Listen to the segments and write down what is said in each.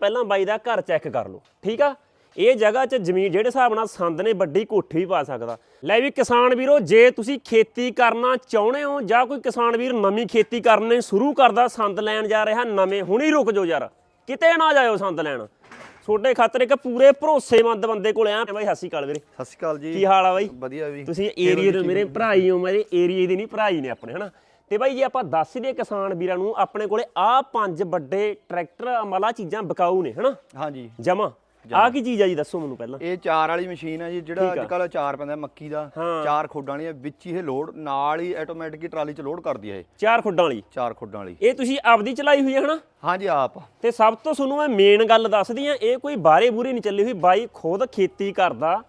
ਪਹਿਲਾਂ ਬਾਈ ਦਾ ਘਰ ਚੈੱਕ ਕਰ ਲਓ ਠੀਕ ਆ? ਇਹ ਜਗ੍ਹਾ 'ਚ ਜ਼ਮੀਨ ਜਿਹੜੇ ਹਿਸਾਬ ਨਾਲ ਸੰਦ ਨੇ ਵੱਡੀ ਕੋਠੀ ਵੀ ਪਾ ਸਕਦਾ। ਲੈ ਵੀ ਕਿਸਾਨ ਵੀਰੋ ਜੇ ਤੁਸੀਂ ਖੇਤੀ ਕਰਨਾ ਚਾਹੁੰਦੇ ਹੋ ਜਾਂ ਕੋਈ ਕਿਸਾਨ ਵੀਰ ਨਵੀਂ ਖੇਤੀ ਕਰਨੀ ਸ਼ੁਰੂ ਕਰਦਾ ਸੰਦ ਲੈਣ ਜਾ ਰਿਹਾ ਨਵੇਂ ਹੁਣੀ ਰੁਕ ਜਾਓ ਯਾਰ। ਕਿਤੇ ਨਾ ਜਾਇਓ ਸੰਦ ਲੈਣ। ਛੋਟੇ ਖਾਤਰ ਇੱਕ ਪੂਰੇ ਭਰੋਸੇਮੰਦ ਬੰਦੇ ਕੋਲ ਆ। ਬਾਈ ਸਤਿ ਸ਼੍ਰੀ ਅਕਾਲ ਵੀਰੇ। ਸਤਿ ਸ਼੍ਰੀ ਅਕਾਲ ਜੀ। ਕੀ ਹਾਲ ਆ ਬਾਈ? ਵਧੀਆ ਵੀ ਤੁਸੀਂ ਏਰੀਏ ਦੇ ਮੇਰੇ ਭਰਾ ਹੀ? ਮੇਰੇ ਏਰੀਏ ਦੇ ਨਹੀਂ ਭਰਾ ਹੀ ਨੇ ਆਪਣੇ ਹਨਾ? ਤੇ ਬਾਈ ਜੇ ਆਪਾਂ ਦੱਸ ਦਈਏ ਕਿਸਾਨ ਵੀਰਾਂ ਨੂੰ ਆਪਣੇ ਕੋਲੇ ਆ ਪੰਜ ਵੱਡੇ ਟਰੈਕਟਰ ਅਮਲਾ ਚੀਜ਼ਾਂ ਬਕਾਊ ਨੇ ਹਨਾ? ਹਾਂਜੀ। ਜਮਾ। ਆ ਕੀ ਚੀਜ਼ ਆ ਜੀ ਦੱਸੋ ਮੈਨੂੰ ਪਹਿਲਾਂ। ਇਹ ਚਾਰ ਵਾਲੀ ਮਸ਼ੀਨ ਹੈ ਜੀ ਜਿਹੜਾ ਆ। ਅੱਜ ਕੱਲ ਚਾਰ ਪੈਂਦਾ ਮੱਕੀ ਦਾ। ਹਾਂ। ਚਾਰ ਖੁੱਡਾਂ ਵਾਲੀ ਹੈ ਵਿੱਚ ਹੀ ਇਹ ਲੋਡ ਨਾਲ ਹੀ ਆਟੋਮੈਟਿਕ ਹੀ ਟਰਾਲੀ ਚ ਲੋਡ ਕਰਦੀ ਹੈ ਇਹ। ਚਾਰ ਖੁੱਡਾਂ ਵਾਲੀ? ਚਾਰ ਖੁੱਡਾਂ ਵਾਲੀ। ਇਹ ਤੁਸੀਂ ਆਪਦੀ ਚਲਾਈ ਹੋਈ ਹੈ ਹਨਾ? ਹਾਂਜੀ ਆਪ। ਤੇ ਸਭ ਤੋਂ ਤੁਹਾਨੂੰ ਮੈਂ ਮੇਨ ਗੱਲ ਦੱਸਦੀ ਆ ਇਹ ਕੋਈ ਬਾਰੇ ਬੂਰੇ ਨਹੀਂ ਚੱਲੀ ਹੋਈ ਬਾਈ ਖੁਦ ਖੇਤੀ ਕਰਦਾ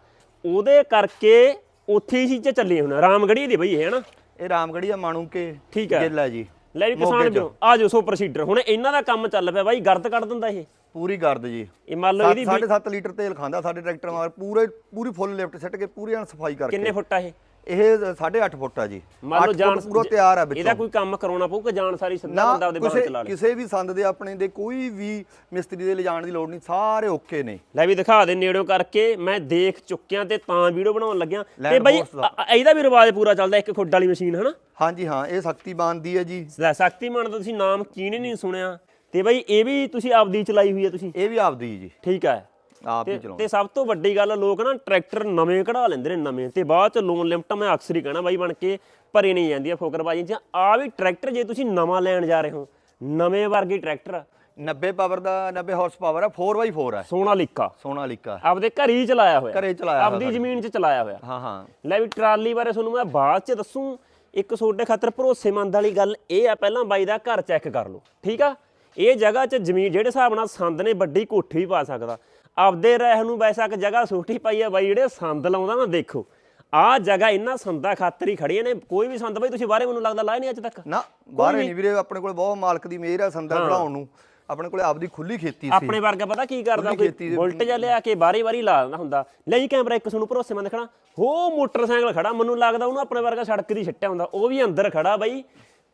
ਉਹਦੇ ਕਰਕੇ ਉੱਥੇ ਹੀ ਚੀਜ਼ਾਂ ਚੱਲੀਆਂ ਹੁਣ ਰਾਮਗੜੀ ਦੀ ਬਈ ਇਹ ਹਨਾ? ਇਹ ਰਾਮਗੜੀ ਆ ਮਾਣੂ ਕੇ ਠੀਕ ਹੈ। ਗਿੱਲ ਹੈ ਜੀ। ਲੈ ਵੀ ਕਿਸਾਨ। ਵੀਰੋ ਆ ਜਾਓ ਸੋ ਪ੍ਰੋਸੀਡਰ ਹੁਣ ਇਹਨਾਂ ਦਾ ਕੰਮ ਚੱਲ ਪਿਆ ਬਾਈ ਗਰਦ ਕੱਢ ਦਿੰਦਾ ਇਹ। ਪੂਰੀ ਗਰਦ ਜੀ। ਇਹ ਮੰਨ ਲਓ ਇਹਦੀ 7.5 ਲੀਟਰ ਤੇਲ ਖਾਂਦਾ ਸਾਡੇ ਟਰੈਕਟਰ ਮਗਰ ਪੂਰੇ ਪੂਰੀ ਫੁੱਲ ਲਿਫਟ ਸੱਟ ਕੇ ਪੂਰੀ ਐਨ ਸਫ਼ਾਈ ਕਰਕੇ। ਕਿੰਨੇ ਫੁੱਟ ਆ ਇਹ? ਇਹ 8.5 ਫੁੱਟ ਆ ਜੀ। ਮੰਨ ਲਓ ਜਾਨ ਪੂਰਾ ਤਿਆਰ ਆ ਇਹਦਾ ਵਿੱਚੋਂ। ਕੋਈ ਕੰਮ ਕਰਾਉਣਾ ਪਊ ਕਿ ਜਾਣ ਸਾਰੀ ਸਿੱਧਾ ਬੰਦਾ ਉਹਦੇ ਬਾਹਰ ਕਿਸੇ ਚਲਾ ਲੇ? ਕਿਸੇ ਵੀ ਸੰਦ ਦੇ ਆਪਣੇ ਦੇ ਕੋਈ ਵੀ ਮਿਸਤਰੀ ਦੇ ਲਿਜਾਣ ਦੀ ਲੋੜ ਨਹੀਂ ਸਾਰੇ ਓਕੇ ਨੇ। ਲੈ ਵੀ ਦਿਖਾ ਦੇ ਨੇੜਿਓਂ ਕਰਕੇ ਮੈਂ ਦੇਖ ਚੁੱਕਿਆ ਤੇ ਤਾਂ ਵੀਡੀਓ ਬਣਾਉਣ ਲੱਗਿਆ। ਤੇ ਬਈ ਇਹਦਾ ਵੀ ਰਿਵਾਜ ਪੂਰਾ ਚੱਲਦਾ ਇੱਕ ਖੁੱਡ ਵਾਲੀ ਮਸ਼ੀਨ ਹਨਾ? ਹਾਂਜੀ ਹਾਂ ਇਹ ਸ਼ਕਤੀਮਾਨ ਦੀ ਹੈ ਜੀ। ਲੈ ਸ਼ਕਤੀਮਾਨ ਦਾ ਤੁਸੀਂ ਨਾਮ ਕੀ ਨਹੀਂ ਸੁਣਿਆ। ਤੇ ਬਈ ਇਹ ਵੀ ਤੁਸੀਂ ਆਪਦੀ ਚਲਾਈ ਹੋਈ ਹੈ ਤੁਸੀਂ? ਇਹ ਵੀ ਆਪਦੀ ਜੀ। ਠੀਕ ਹੈ। ਆਪ ਹੀ ਤੇ ਚਲਾਉਂਦੇ। ਤੇ ਸਭ ਤੋਂ ਵੱਡੀ ਗੱਲ ਲੋਕ ਨਾ ਟਰੈਕਟਰ ਨਵੇਂ ਕਢਾ ਲੈਂਦੇ ਨੇ ਨਵੇਂ। ਤੇ ਬਾਅਦ ਚ ਲੋਨ ਲਿਮਟ ਮੈਂ ਅਕਸਰ ਹੀ ਕਹਿਣਾ ਬਾਈ ਬਣ ਕੇ ਭਰੀ ਨਹੀਂ ਜਾਂਦੀ ਆ ਫੋਕਰਬਾਜੀ। ਚ ਆ ਵੀ ਟਰੈਕਟਰ ਜੇ ਤੁਸੀਂ ਨਵਾਂ ਲੈਣ ਜਾ ਰਹੇ ਹੋ ਨਵੇਂ ਵਰਗੇ ਟਰੈਕਟਰ। 90 ਪਾਵਰ ਦਾ 90 ਹਾਰਸ ਪਾਵਰ ਹੈ 4x4 ਹੈ ਸੋਨਾਲੀਕਾ ਸੋਨਾਲੀਕਾ ਆਪਦੇ ਘਰ ਹੀ ਚਲਾਇਆ ਹੋਇਆ। ਘਰੇ ਚਲਾਇਆ ਆਪਦੀ ਜ਼ਮੀਨ 'ਚ ਚਲਾਇਆ ਹੋਇਆ। ਹਾਂ ਹਾਂ। ਲੈ ਵੀ ਟਰਾਲੀ ਬਾਰੇ ਤੁਹਾਨੂੰ ਮੈਂ ਬਾਅਦ 'ਚ ਦੱਸੂ। ਇੱਕ ਤੁਹਾਡੇ ਖਾਤਰ ਭਰੋਸੇਮੰਦ ਵਾਲੀ ਗੱਲ ਇਹ ਆ ਪਹਿਲਾਂ ਬਾਈ ਦਾ ਘਰ ਚੈੱਕ ਕਰ ਲਓ ਠੀਕ ਆ? ਇਹ ਜਗ੍ਹਾ 'ਚ ਜ਼ਮੀਨ ਜਿਹੜੇ ਹਿਸਾਬ ਨਾਲ ਸੰਦ ਨੇ ਵੱਡੀ ਕੋਠੀ ਵੀ ਪਾ ਸਕਦਾ। ਆਪਦੇ ਰਹਿ ਨੂੰ ਵੈਸਾ ਕਿ ਜਗ੍ਹਾ ਛੋਟੀ ਪਾਈ ਆ ਬਾਈ ਜਿਹੜੇ ਸੰਦ ਲਾਉਂਦਾ ਨਾ ਦੇਖੋ। ਆਹ ਜਗ੍ਹਾ ਇਹਨਾਂ ਸੰਦਾਂ ਖਾਤਰ ਹੀ ਖੜੀਆਂ ਨੇ ਕੋਈ ਵੀ ਸੰਦ ਬਾਈ ਤੁਸੀਂ ਬਾਹਰੇ ਮੈਨੂੰ ਲੱਗਦਾ ਲਾਏ ਨਹੀਂ ਅੱਜ ਤੱਕ। ਨਾ ਬਾਹਰ ਨਹੀਂ ਵੀਰੇ ਆਪਣੇ ਕੋਲ ਬਹੁਤ ਮਾਲਕ ਦੀ ਮਿਹਰ ਹੈ ਸੰਦਾ ਬਣਾਉਣ ਨੂੰ। ਆਪਣੇ ਕੋਲੇ ਆਪਦੀ ਖੁੱਲੀ ਖੇਤੀ ਸੀ। ਆਪਣੇ ਵਰਗਾ ਪਤਾ ਕੀ ਕਰਦਾ ਕੋਈ ਬੁਲਟ ਜਿਹਾ ਲਿਆ ਕੇ ਬਾਰੀ ਬਾਰੀ ਲਾ ਦਿੰਦਾ ਹੁੰਦਾ। ਲਈ ਕੈਮਰਾ ਇੱਕ ਤੁਹਾਨੂੰ ਭਰੋਸੇਮੰਦ ਖੜਾ। ਹੋ ਮੋਟਰਸਾਈਕਲ ਖੜਾ ਮੈਨੂੰ ਲੱਗਦਾ ਉਹਨੂੰ ਆਪਣੇ ਵਰਗਾ ਸੜਕ ਦੀ ਛੱਟਿਆ ਹੁੰਦਾ। ਉਹ ਵੀ ਅੰਦਰ ਖੜਾ ਬਾਈ।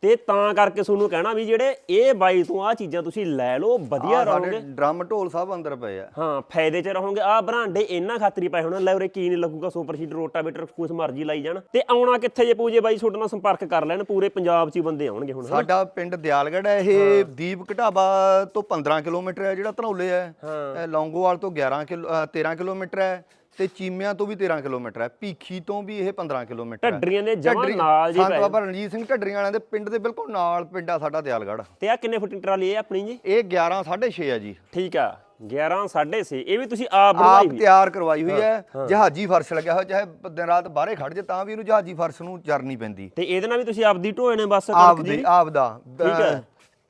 ਤੇ ਤਾਂ ਕਰਕੇ ਤੁਹਾਨੂੰ ਕਹਿਣਾ ਵੀ ਜਿਹੜੇ ਇਹ ਬਾਈ ਤੋਂ ਆ ਚੀਜ਼ਾਂ ਤੁਸੀਂ ਲੈ ਲਓ ਵਧੀਆ ਰਹੋਗੇ ਸਾਡੇ ਡਰਮ ਢੋਲ ਸਭ ਅੰਦਰ ਪਏ ਆ। ਹਾਂ ਫਾਇਦੇ 'ਚ ਰਹੋਗੇ। ਆ ਬਰਾਂਡੇ ਇਹਨਾਂ ਖਾਤਰੀ ਪਏ ਹੋਣਾ। ਲੈ ਉਰੇ ਕੀ ਨਹੀਂ ਲੱਗੂਗਾ ਸੁਪਰ ਸੀਡਰ ਰੋਟਾਵੇਟਰ ਕੁਛ ਮਰਜ਼ੀ ਲਾਈ ਜਾਣ। ਤੇ ਆਉਣਾ ਕਿੱਥੇ ਜੇ ਪੂਜੇ ਬਾਈ ਤੁਹਾਡੇ ਨਾਲ ਸੰਪਰਕ ਕਰ ਲੈਣ ਪੂਰੇ ਪੰਜਾਬ 'ਚ ਹੀ ਬੰਦੇ ਆਉਣਗੇ ਹੁਣ? ਸਾਡਾ ਪਿੰਡ ਦਿਆਲਗੜ੍ਹ ਹੈ ਇਹ ਦੀਪ ਘਟਾਬਾ ਤੋਂ 15 ਕਿਲੋਮੀਟਰ ਹੈ ਜਿਹੜਾ ਧਨੌਲੇ ਹੈ। ਲੌਂਗੋਵਾਲ ਤੋਂ 11 ਕਿਲੋ ਅ, 13 ਕਿਲੋਮੀਟਰ ਹੈ। ਤੇ ਚੀਮਿਆਂ ਤੋਂ ਵੀ 13 ਕਿਲੋਮੀਟਰ ਹੈ ਭੀਖੀ ਤੋਂ ਵੀ ਇਹ 15 ਕਿਲੋਮੀਟਰ ਹੈ। ਢੱਡਰੀਆਂ ਦੇ ਜਮਾਂ ਢੱਡਰੀ- ਨਾਲ ਜੀ ਸੰਤ ਬਾਬਾ ਰਣਜੀਤ ਸਿੰਘ ਢੱਡਰੀਆਂ ਵਾਲਿਆਂ ਦੇ ਪਿੰਡ ਦੇ ਬਿਲਕੁਲ ਨਾਲ ਪਿੰਡ ਆ ਸਾਡਾ ਦਿਆਲਗੜ੍ਹ। ਤੇ ਆ ਕਿੰਨੇ ਫੁੱਟ ਦੀ ਟਰਾਲੀ ਇਹ ਆਪਣੀ ਜੀ? ਇਹ 11 6.5 ਹੈ ਜੀ। ਠੀਕ ਆ 11 6.5 ਇਹ ਵੀ ਤੁਸੀਂ ਆਪ ਬਣਵਾਈ ਆਪ ਹੋਈ ਤਿਆਰ ਕਰਵਾਈ ਹੋਈ ਹੈ। ਜਹਾਜੀ ਫਰਸ਼ ਲੱਗਿਆ ਹੋਇਆ ਚਾਹੇ ਦਿਨ ਰਾਤ ਬਾਹਰੇ ਖੜ ਜੇ ਤਾਂ ਵੀ ਇਹਨੂੰ ਜਹਾਜੀ ਫਰਸ਼ ਨੂੰ ਜਰਨੀ ਪੈਂਦੀ। ਤੇ ਇਹਦੇ ਨਾਲ ਵੀ ਤੁਸੀਂ ਆਪਦੀ ਢੋਏ ਨੇ ਬਸ ਆਪ ਕਣਕ ਦੀ? ਆਪ ਦਾ ਠੀਕ ਹੈ।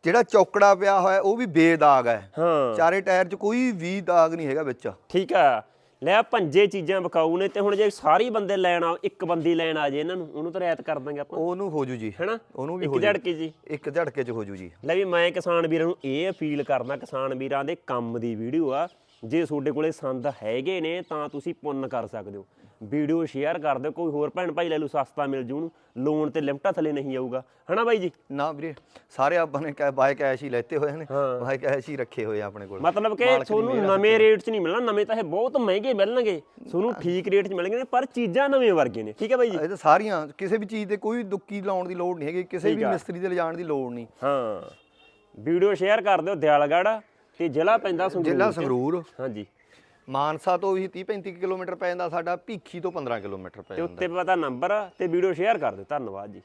ਜਿਹੜਾ ਚੌਕੜਾ ਪਿਆ ਹੋਇਆ ਉਹ ਵੀ ਬੇਦਾਗ ਹੈ। ਹਾਂ। ਚਾਰੇ ਟਾਇਰ 'ਚ ਕੋਈ ਵੀ ਦਾਗ ਨਹੀਂ ਹੈਗਾ ਵਿੱਚ। ਠੀਕ ਆ। ਲੈ ਪੰਜੇ ਚੀਜ਼ਾਂ ਵਿਕਾਊ ਨੇ ਤੇ ਹੁਣ ਜੇ ਸਾਰੀ ਬੰਦੇ ਲੈਣ ਆ ਇੱਕ ਬੰਦੀ ਲੈਣ ਆ ਜੇ ਇਹਨਾਂ ਨੂੰ ਉਹਨੂੰ ਤਾਂ ਰਿਆਇਤ ਕਰ ਦਾਂਗੇ ਆਪਾਂ। ਉਹਨੂੰ ਹੋ ਜੂ ਜੀ। ਹੈਨਾ? ਉਹਨੂੰ ਵੀ ਇੱਕ ਹੋ ਜੂ। ਝੜਕੇ ਜੀ। ਇੱਕ ਝੜਕੇ 'ਚ ਹੋ ਜੂ ਜੀ। ਲੈ ਵੀ ਮੈਂ ਕਿਸਾਨ ਵੀਰਾਂ ਨੂੰ ਇਹ ਅਪੀਲ ਕਰਦਾ ਕਿਸਾਨ ਵੀਰਾਂ ਦੇ ਕੰਮ ਦੀ ਵੀਡੀਓ ਆ ਜੇ ਤੁਹਾਡੇ ਕੋਲੇ ਸੰਦ ਹੈਗੇ ਨੇ ਤਾਂ ਤੁਸੀਂ ਪੁੰਨ ਕਰ ਸਕਦੇ ਹੋ। ਵੀਡੀਓ ਸ਼ੇਅਰ ਕਰ ਦਿਓ ਕੋਈ ਹੋਰ ਭੈਣ ਭਾਈ ਲੈ ਲੂ ਸਸਤਾ ਮਿਲ ਜੂ ਲੋਨ ਤੇ ਲਿਮਟਾਂ ਥੱਲੇ ਨਹੀਂ ਆਊਗਾ। ਹਨਾ ਬਾਈ ਜੀ? ਨਾ ਵੀਰੇ ਸਾਰੇ ਆਪਾਂ ਨੇ ਕੈ ਬਾਈ ਕੈਸ਼ ਹੀ ਲੈਤੇ ਹੋਏ ਨੇ। ਹਾਂ। ਬਾਈ ਕੈਸ਼ ਹੀ ਰੱਖੇ ਹੋਏ ਆ ਆਪਣੇ ਕੋਲ। ਮਤਲਬ ਕਿ ਮਾਲਕ ਦੀ ਤੁਹਾਨੂੰ ਮਿਹਰ ਆ। ਨਵੇਂ ਰੇਟ 'ਚ ਨਹੀਂ ਮਿਲਣਾ ਨਵੇਂ ਤਾਂ ਇਹ ਬਹੁਤ ਮਹਿੰਗੇ ਮਿਲਣਗੇ। ਤੁਹਾਨੂੰ ਠੀਕ ਰੇਟ 'ਚ ਮਿਲਣਗੇ ਪਰ ਚੀਜ਼ਾਂ ਨਵੇਂ ਵਰਗੇ ਨੇ। ਠੀਕ ਹੈ ਬਾਈ ਜੀ? ਇਹ ਤਾਂ ਸਾਰੀਆਂ ਕਿਸੇ ਵੀ ਚੀਜ਼ ਤੇ ਕੋਈ ਦੁੱਕੀ ਲਾਉਣ ਦੀ ਲੋੜ ਨਹੀਂ ਹੈਗੀ ਕਿਸੇ ਵੀ। ਮਿਸਤਰੀ ਦੇ ਲਿਜਾਣ ਦੀ ਲੋੜ ਨਹੀਂ। ਹਾਂ। ਵੀਡੀਓ ਸ਼ੇਅਰ ਕਰ ਦਿਓ ਦਿਆਲਗੜ੍ਹ ਤੇ ਜ਼ਿਲ੍ਹਾ ਪੈਂਦਾ ਸੰਗਰੂਰ ਜ਼ਿਲ੍ਹਾ ਚ। ਸੰਗਰੂਰ। ਹਾਂਜੀ। ਮਾਨਸਾ ਤੋਂ ਵੀ 30 35 ਕਿਲੋਮੀਟਰ ਪੈ ਜਾਂਦਾ ਸਾਡਾ ਭੀਖੀ ਤੋਂ 15 ਕਿਲੋਮੀਟਰ ਪੈ ਤੇ ਜਾਂਦਾ। ਉੱਤੇ ਪਤਾ ਨੰਬਰ ਤੇ ਵੀਡੀਓ ਸ਼ੇਅਰ ਕਰ ਦਿਓ। ਧੰਨਵਾਦ ਜੀ।